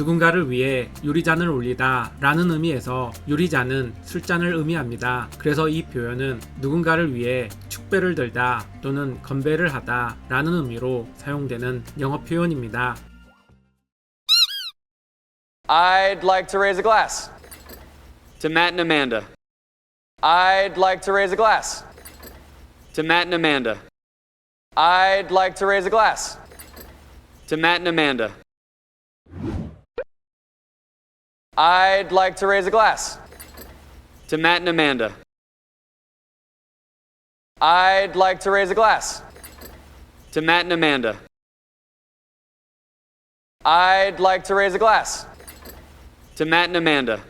누군가를 위해 유리잔을 올리다 라는 의미에서 유리잔은 술잔을 의미합니다. 그래서 이 표현은 누군가를 위해 축배를 들다 또는 건배를 하다 라는 의미로 사용되는 영어 표현입니다. I'd like to raise a glass. To Matt and Amanda. I'd like to raise a glass. To Matt and Amanda. I'd like to raise a glass. To Matt and Amanda. I'd like to raise a glass. To Matt and Amanda. I'd like to raise a glass. To Matt and Amanda. I'd like to raise a glass. To Matt and Amanda.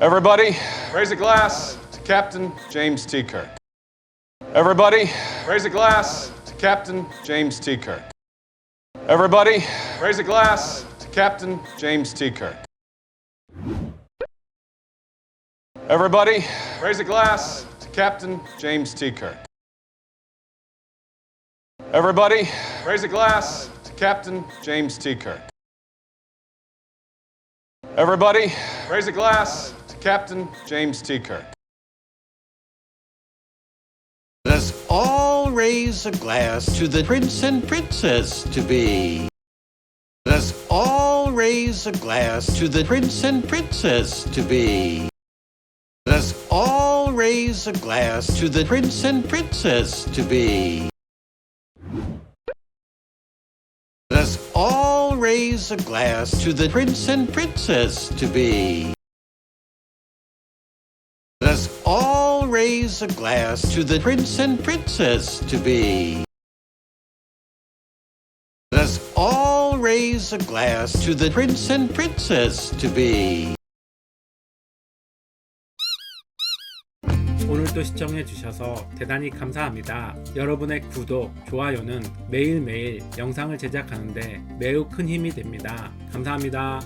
Everybody, raise a glass to Captain James T. Kirk. Everybody, raise a glass to Captain James T. Kirk. Everybody, raise a glass to Captain James T. Kirk. Everybody, raise a glass to Captain James T. Kirk. Everybody, raise a glass to Captain James T. Kirk. Everybody, raise a glass to Captain James T. Kirk. Let's all raise a glass to the prince and princess to be. Let's all raise a glass to the prince and princess to be. Let's all raise a glass to the prince and princess to be. Let's all raise a glass to the prince and princess to be. Let's all raise a glass to the prince and princess to be. Let's all raise a glass to the prince and princess to be. 오늘도 시청해 주셔서 대단히 감사합니다. 여러분의 구독, 좋아요는 매일매일 영상을 제작하는데 매우 큰 힘이 됩니다. 감사합니다.